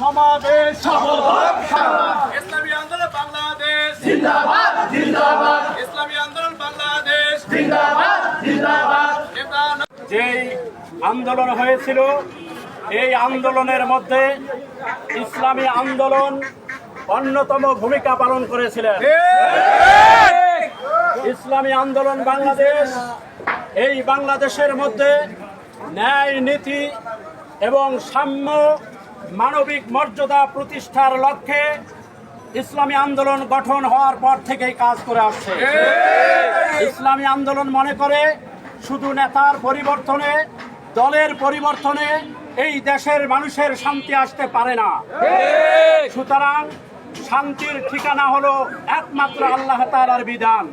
সমাবেশ। ইসলামী আন্দোলন বাংলাদেশ। জিন্দাবাদ জিন্দাবাদ ইসলামী আন্দোলন বাংলাদেশ। জিন্দাবাদ জিন্দাবাদ যেই আন্দোলন হয়েছিল, এই আন্দোলনের মধ্যে ইসলামী আন্দোলন অন্যতম ভূমিকা পালন করেছিলেন। ইসলামী আন্দোলন বাংলাদেশ, এই বাংলাদেশের মধ্যে ন্যায় নীতি এবং সাম্য মানবিক মর্যাদা প্রতিষ্ঠার লক্ষ্যে ইসলামী আন্দোলন গঠন হওয়ার পর থেকেই কাজ করে আসছে। ইসলামী আন্দোলন মনে করে শুধু নেতার পরিবর্তনে, দলের পরিবর্তনে এই দেশের মানুষের শান্তি আসতে পারে না। সুতরাং শান্তির ঠিকানা হলো একমাত্র আল্লাহ তাআলার বিধান।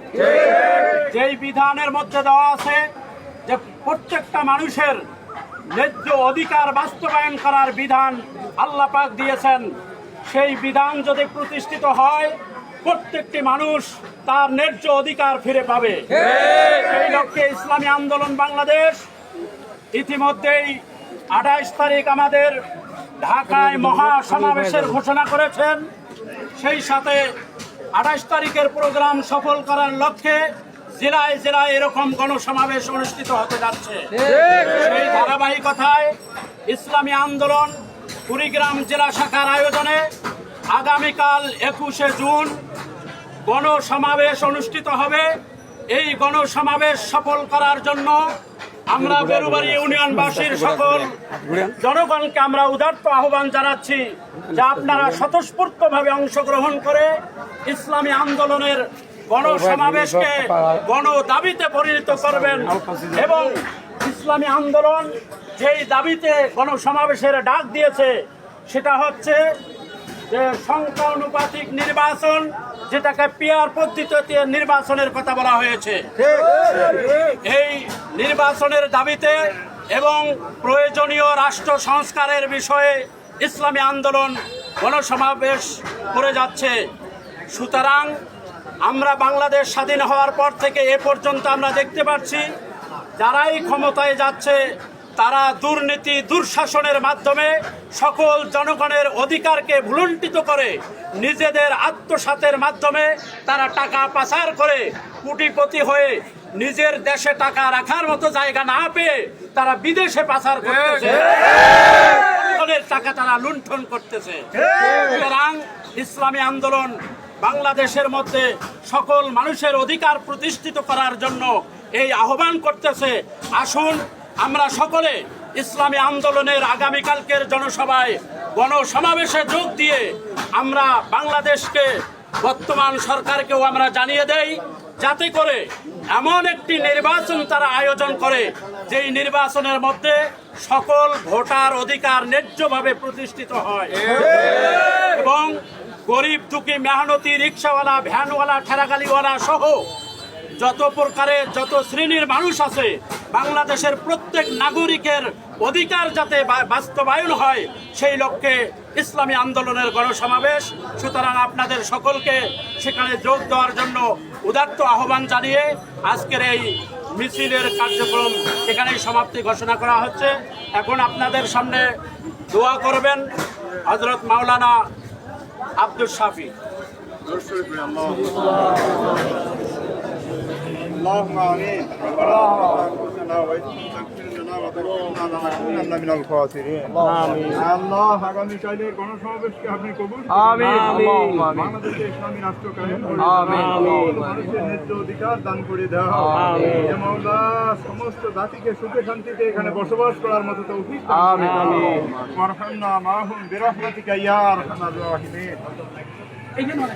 যেই বিধানের মধ্যে দেওয়া আছে যে প্রত্যেকটা মানুষের ন্যায্য অধিকার বাস্তবায়ন করার বিধান আল্লাহ পাক দিয়েছেন। সেই বিধান যদি প্রতিষ্ঠিত হয়, প্রত্যেকটি মানুষ তার ন্যায্য অধিকার ফিরে পাবে। সেই লক্ষ্যে ইসলামী আন্দোলন বাংলাদেশ ইতিমধ্যেই আঠাইশ তারিখ আমাদের ঢাকায় মহা সমাবেশের ঘোষণা করেছেন। সেই সাথে আঠাইশ তারিখের প্রোগ্রাম সফল করার লক্ষ্যে জেলায় জেলায় এরকম গণসমাবেশ অনুষ্ঠিত হতে যাচ্ছে। সেই ধারাবাহিকতায় ইসলামী আন্দোলন কুড়িগ্রাম জেলা শাখার আয়োজনে আগামীকাল একুশে জুন গণসমাবেশ অনুষ্ঠিত হবে। এই গণসমাবেশ সফল করার জন্য আমরা বেরুবাড়ি ইউনিয়নবাসীর সকল জনগণকে আমরা উদার্ত আহ্বান জানাচ্ছি যে আপনারা স্বতঃস্ফূর্তভাবে অংশগ্রহণ করে ইসলামী আন্দোলনের গণসমাবেশকে গণ দাবিতে পরিণত করবেন এবং ইসলামী আন্দোলন যেই দাবিতে গণসমাবেশের ডাক দিয়েছে, সেটা হচ্ছে যে সংখ্যা অনুপাতিক নির্বাচন, যেটাকে পিয়ার পদ্ধতিতে নির্বাচনের কথা বলা হয়েছে। এই নির্বাচনের দাবিতে এবং প্রয়োজনীয় রাষ্ট্র সংস্কারের বিষয়ে ইসলামী আন্দোলন গণসমাবেশ করে যাচ্ছে। সুতরাং আমরা বাংলাদেশ স্বাধীন হওয়ার পর থেকে এ পর্যন্ত আমরা দেখতে পাচ্ছি, যারাই ক্ষমতায় যাচ্ছে, তারা দুর্নীতি, দুঃশাসনের মাধ্যমে সকল জনগণের অধিকারকে ভুলুণ্ঠিত করে, নিজেদের আত্মসাতের মাধ্যমে তারা টাকা পাচার করে, কোটিপতি হয়ে নিজের দেশে টাকা রাখার মতো জায়গা না পেয়ে তারা বিদেশে পাচার করতেছে। টাকা তারা লুণ্ঠন করতেছে। সুতরাং ইসলামী আন্দোলন বাংলাদেশের মধ্যে সকল মানুষের অধিকার প্রতিষ্ঠিত করার জন্য এই আহ্বান করতেছে। আসুন আমরা সকলে ইসলামী আন্দোলনের আগামীকালকের জনসভায় গণসমাবেশে যোগ দিয়ে আমরা বাংলাদেশকে বর্তমান সরকারকেও আমরা জানিয়ে দেই যাতে করে এমন একটি নির্বাচন তারা আয়োজন করে যেই নির্বাচনের মধ্যে সকল ভোটার অধিকার ন্যায্যভাবে প্রতিষ্ঠিত হয়। এবং গরিব দুঃখী মেহনতি রিক্সাওয়ালা, ভ্যানওয়ালা ঠেলাগালিওয়ালা সহ যত প্রকারের যত শ্রেণির মানুষ আছে, বাংলাদেশের প্রত্যেক নাগরিকের অধিকার যাতে বাস্তবায়ন হয়, সেই লক্ষ্যে ইসলামী আন্দোলনের গণসমাবেশ। সুতরাং আপনাদের সকলকে সেখানে যোগ দেওয়ার জন্য উদাত্ত আহ্বান জানিয়ে আজকের এই মিছিলের কার্যক্রম এখানেই সমাপ্তি ঘোষণা করা হচ্ছে। এখন আপনাদের সামনে দোয়া করবেন হজরত মাওলানা আব্দুল শাফি اللهم امين اللهم من আল্লাহ আগামী চাইলে গণসমাবেশকে আপনি কবুল বাংলাদেশে ইসলামী রাষ্ট্র কায়েম করে মানুষের ন্যায্য অধিকার দান করে দেওয়া মাওলা সমস্ত জাতিকে সুখে শান্তিতে এখানে বসবাস করার মতো এই যে মানে